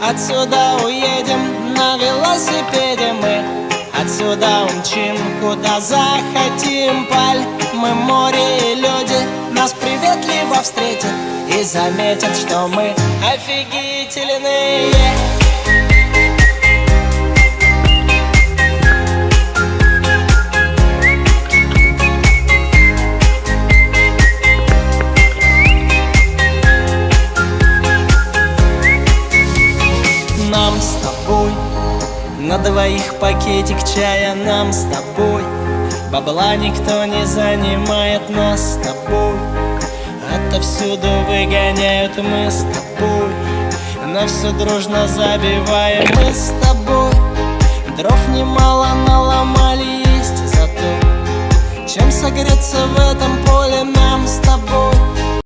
Отсюда уедем на велосипеде мы. Отсюда умчим, куда захотим Паль, мы море и люди Нас приветливо встретят И заметят, что мы офигительные Нам с тобой. На двоих пакетик чая Нам с тобой. Бабла никто не занимает Нас с тобой. Отовсюду выгоняют Мы с тобой. На все дружно забиваем Мы с тобой. Дров немало наломали Есть зато. Чем согреться в этом поле